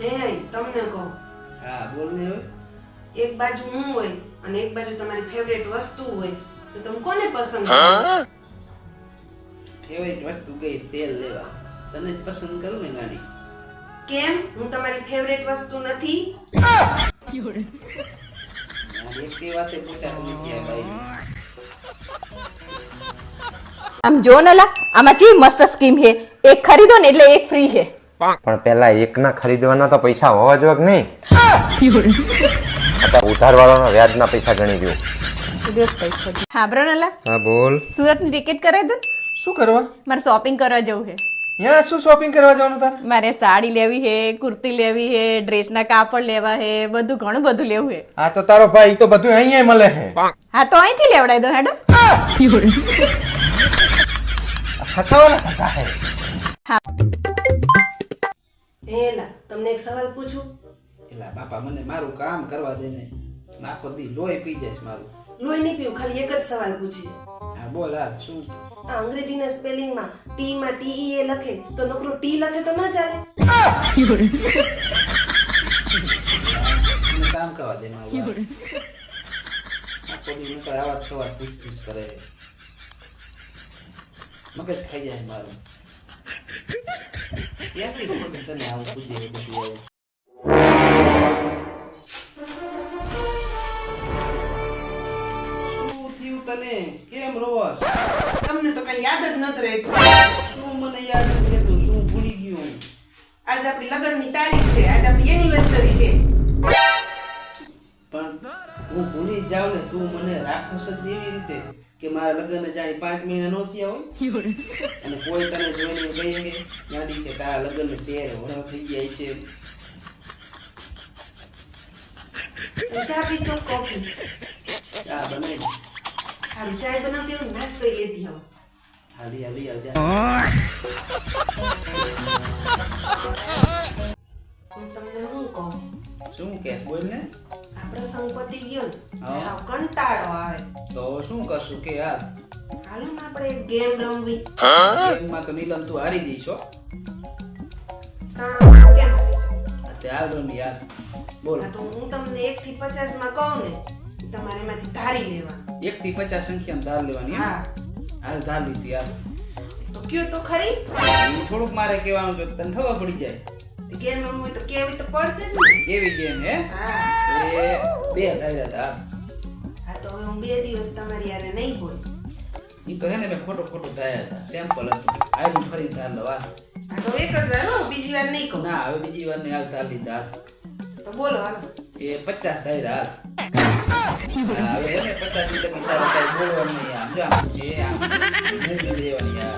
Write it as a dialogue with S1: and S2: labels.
S1: હે તમને કહું.
S2: હા બોલ ને હવે.
S1: એક બાજુ હું હોય અને એક બાજુ તમારી ફેવરેટ વસ્તુ હોય તો તમે કોને પસંદ કરો?
S2: ફેવરેટ વસ્તુ ગઈ તેલ લેવા. તને જ પસંદ કરું ને ગાડી?
S1: કેમ? હું તમારી ફેવરેટ વસ્તુ નથી.
S2: મારી એક બે વાતે નથી આ
S3: આમ જો નલા આમાં જે મસ્ત સ્કીમ હે? એક ખરીદો ને એટલે એક ફ્રી હે.
S4: પણ પેલા એકના ખરીદવાના તો પૈસા હોવા જોઈએ કે નહીં. ઉધારવાળાના વ્યાજના પૈસા ગણી દઉં
S3: હા બ્રનલા
S5: હા બોલ.
S3: સુરતની ટિકિટ કરાવી દો
S5: શું કરવા?
S3: મારે શોપિંગ કરવા જવું છે.
S5: યા શું શોપિંગ કરવા જવાનું તારે?
S3: મારે સાડી લેવી હે કુર્તી લેવી હે ડ્રેસના કાપડ લેવા હે બધું ઘણું બધું લેવું હે
S5: હા તો તારો ભાઈ તો બધું અહીંયા મળે હે
S3: હા તો અહીંથી લેવડાવી દો હેડો.
S5: ફસાવાના થતા હે.
S1: હેલા તમને એક સવાલ પૂછું?
S2: એલા બાપા મને મારું કામ કરવા દે ને. આખો દી લોહી પી જઈશ મારું.
S1: લોહી નહીં પીવું ખાલી એક જ સવાલ પૂછીશ.
S2: હા બોલ હા શું?
S1: આ અંગ્રેજીના સ્પેલિંગમાં ટી માં ટી એ લખે તો નોકરો ટી લખે તો ના ચાલે.
S2: મને કામ કરવા દે મારું આખો દી નકર આવા જ સવાલ પૂછ પૂછ કરે. મગજ ખાઈ જાય મારું. ક્યાંથી આવું બધું આવું થયું તને કેમ રોવાસ
S1: તમને તો કઈ યાદ જ નથી રહેતું
S2: શું મને યાદ નથી રહેતું શું ભૂલી ગયું
S1: આજ આપણી લગ્નની તારીખ છે આજ આપણી એનિવર્સરી છે
S2: પણ હું ભૂલી જાઉં ને તું મને રાખસ જ એવી રીતે કે મારા લગ્ન જાણી પાંચ મહિના નો થયા હોય. અને કોઈ તને જોઈને કહી કે ગાડી કે તારા લગ્ન તેર વર્ષ થઈ ગયા છે
S1: ચા પીશો કોફી?
S2: ચા બનાવી
S1: હારું ચા બનાવતી હું નાસ્તો લેતી આવું.
S2: હાલી હાલી આવજા.
S1: હું તમને શું કહું?
S2: શું કેસ બોલ ને.
S1: પ્રસંગ પતી ગયો ને
S2: હા.
S1: હાવ કંટાળો આવે.
S2: તો શું કરશું કે યાર
S1: હાલો ને આપણે એક ગેમ રમવી.
S2: ગેમમાં તો નીલમ તું હારી જઈશ હો
S1: કામ કેમ હારી જાઉં?
S2: તે હાલ રમી યાર બોલ.
S1: તો હું તમને એક થી પચાસમાં કહું ને તમારે એમાંથી ધારી લેવા
S2: એક થી પચાસ સંખ્યામાં ધાર લેવાની એમ?
S1: હા.
S2: હાલ ધાર લીધી યાર
S1: તો કયો તો ખરી?
S2: થોડુંક મારે કહેવાનું કે તને ખબર પડી જાય?
S1: ગેમ રમવી હોય તો કેવી તો પડશે જ ને
S2: એવી ગેમ હે
S1: હા
S2: એ બે થાય હતા
S1: હા તો હવે હું બે દિવસ તમારી યારે નહીં બોલ
S2: ઈ તો હે ને મેં ખોટું ખોટું ધાયા હતા સેમ્પલ હતું આયરું ફરી ધાર લવા
S1: હા તો એક જ વાર હો બીજી વાર નહીં કહું
S2: ના હવે બીજી વાર ને હાલ ધાર લીધા
S1: તો બોલો હાલો
S2: એ પચાસ થાય હાલ હવે હે ને પચાસ લીધા કે તારે કાંઈ બોલવાનું નહીં આમ જો આમ એ આમ દેવાની